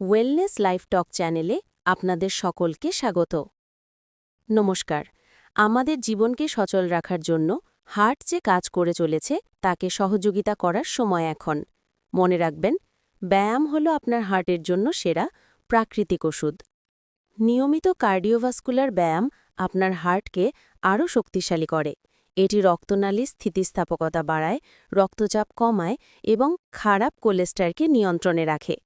Wellness life টক চ্যানেলে আপনাদের সকলকে স্বাগত। নমস্কার। আমাদের জীবনকে সচল রাখার জন্য হার্ট যে কাজ করে চলেছে, তাকে সহযোগিতা করার সময় এখন। মনে রাখবেন, ব্যায়াম হল আপনার হার্টের জন্য সেরা প্রাকৃতিক ওষুধ। নিয়মিত কার্ডিওভাস্কুলার ব্যায়াম আপনার হার্টকে আরও শক্তিশালী করে। এটি রক্তনালীর স্থিতিস্থাপকতা বাড়ায়, রক্তচাপ কমায় এবং খারাপ কোলেস্টারকে নিয়ন্ত্রণে রাখে।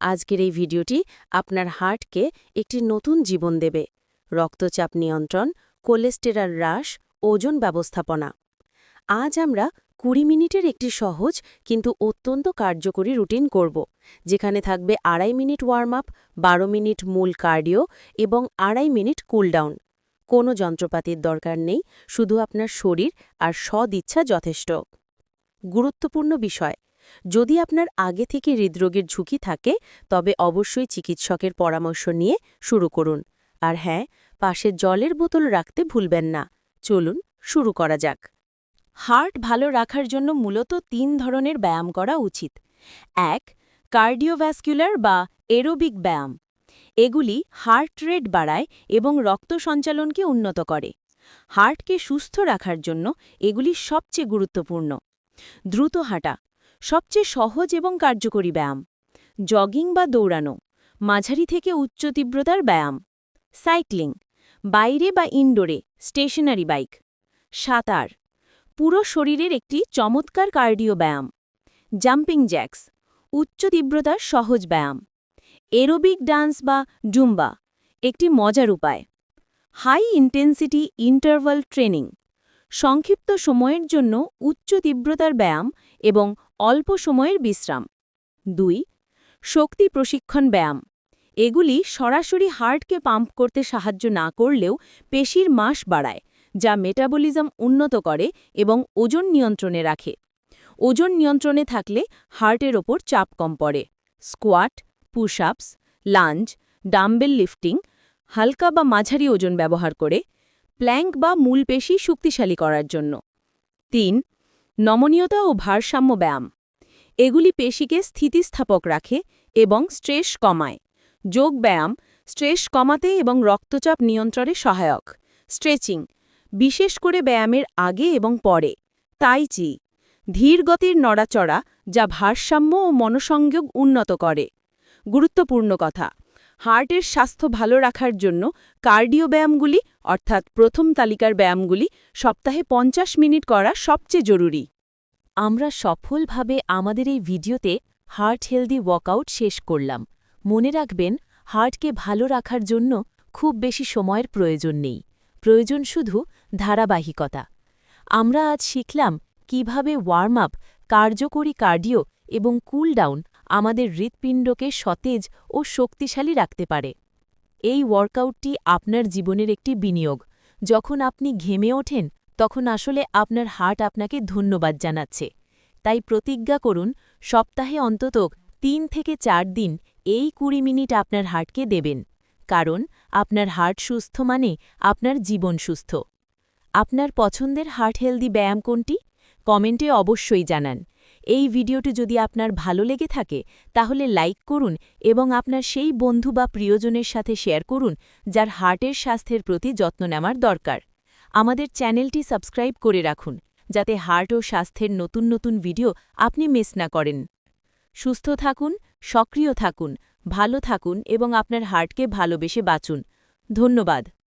আজকের এই ভিডিওটি আপনার হার্টকে একটি নতুন জীবন দেবে। রক্তচাপ নিয়ন্ত্রণ, কোলেস্টেরাল হ্রাস, ওজন ব্যবস্থাপনা। আজ আমরা কুড়ি মিনিটের একটি সহজ কিন্তু অত্যন্ত কার্যকরী রুটিন করব, যেখানে থাকবে আড়াই মিনিট ওয়ার্ম আপ, বারো মিনিট মূল কার্ডিও এবং আড়াই মিনিট কুলডাউন কোনো যন্ত্রপাতির দরকার নেই, শুধু আপনার শরীর আর সদিচ্ছা যথেষ্ট। গুরুত্বপূর্ণ বিষয় যদি আপনার আগে থেকে হৃদরোগের ঝুঁকি থাকে, তবে অবশ্যই চিকিৎসকের পরামর্শ নিয়ে শুরু করুন। আর হ্যাঁ পাশে জলের বোতল রাখতে ভুলবেন না। চলুন শুরু করা যাক। হার্ট ভালো রাখার জন্য মূলত তিন ধরনের ব্যায়াম করা উচিত। এক কার্ডিওভ্যাসকুলার বা এরোবিক ব্যায়াম। এগুলি হার্ট রেট বাড়ায় এবং রক্ত সঞ্চালনকে উন্নত করে। হার্টকে সুস্থ রাখার জন্য এগুলি সবচেয়ে গুরুত্বপূর্ণ। দ্রুত হাঁটা। সবচেয়ে সহজ এবং কার্যকরী ব্যায়াম। জগিং বা দৌড়ানো, মাঝারি থেকে উচ্চ তীব্রতার ব্যায়াম। সাইক্লিং, বাইরে বা ইনডোরে স্টেশনারি বাইক। সাঁতার, পুরো শরীরের একটি চমৎকার কার্ডিও ব্যায়াম। জাম্পিং জ্যাক্স, উচ্চ তীব্রতার সহজ ব্যায়াম। এরোবিক ডান্স বা ডুম্বা একটি মজার উপায়। High intensity interval training. সংক্ষিপ্ত সময়ের জন্য উচ্চ তীব্রতার ব্যায়াম এবং অল্প সময়ের বিশ্রাম। দুই, শক্তি প্রশিক্ষণ ব্যায়াম। এগুলি সরাসরি হার্টকে পাম্প করতে সাহায্য না করলেও পেশির মাস বাড়ায়, যা মেটাবলিজম উন্নত করে এবং ওজন নিয়ন্ত্রণে রাখে। ওজন নিয়ন্ত্রণে থাকলে হার্টের ওপর চাপ কম পড়ে। Squat push ups lunge, dumbbell lifting, হালকা বা মাঝারি ওজন ব্যবহার করে প্ল্যাঙ্ক বা মূল পেশি শক্তিশালী করার জন্য। তিন, নমনীয়তা ও ভারসাম্য ব্যায়াম। এগুলি পেশিকে স্থিতিস্থাপক রাখে এবং স্ট্রেস কমায়। যোগ ব্যায়াম স্ট্রেস কমাতে এবং রক্তচাপ নিয়ন্ত্রণে সহায়ক। স্ট্রেচিং বিশেষ করে ব্যায়ামের আগে এবং পরে। তাইচি ধীর গতির নড়াচড়া যা ভারসাম্য ও মনসংযোগ উন্নত করে। গুরুত্বপূর্ণ কথা হার্টের স্বাস্থ্য ভালো রাখার জন্য কার্ডিও ব্যায়ামগুলি অর্থাৎ প্রথম তালিকার ব্যায়ামগুলি, সপ্তাহে পঞ্চাশ মিনিট করা সবচেয়ে জরুরি। আমরা সফলভাবে আমাদের এই ভিডিওতে হার্ট হেলদি ওয়ার্কআউট শেষ করলাম। মনে রাখবেন, হার্টকে ভালো রাখার জন্য খুব বেশি সময়ের প্রয়োজন নেই। প্রয়োজন শুধু ধারাবাহিকতা। আমরা আজ শিখলাম কীভাবে ওয়ার্ম আপ, কার্যকরী কার্ডিও এবং কুল ডাউন আমাদের হৃৎপিণ্ডকে সতেজ ও শক্তিশালী রাখতে পারে। এই ওয়ার্কআউটটি আপনার জীবনের একটি বিনিয়োগ। যখন আপনি ঘেমে ওঠেন, তখন আসলে আপনার হার্ট আপনাকে ধন্যবাদ জানাচ্ছে। তাই প্রতিজ্ঞা করুন, সপ্তাহে অন্তত তিন থেকে চার দিন এই কুড়ি মিনিট আপনার হার্টকে দেবেন। কারণ, আপনার হার্ট সুস্থ মানে আপনার জীবন সুস্থ। আপনার পছন্দের হার্ট হেলদি ব্যায়াম কোনটি? কমেন্টে অবশ্যই জানান। এই ভিডিওটি যদি আপনার ভালো লেগে থাকে, তাহলে লাইক করুন এবং আপনার সেই বন্ধু বা প্রিয়জনের সাথে শেয়ার করুন, যার হার্টের স্বাস্থ্যের প্রতি যত্ন নেওয়ার দরকার। আমাদের চ্যানেলটি সাবস্ক্রাইব করে রাখুন, যাতে হার্ট ও স্বাস্থ্যের নতুন নতুন ভিডিও আপনি মিস না করেন। সুস্থ থাকুন, সক্রিয় থাকুন, ভালো থাকুন এবং আপনার হার্টকে ভালোবেসে বাঁচুন। ধন্যবাদ।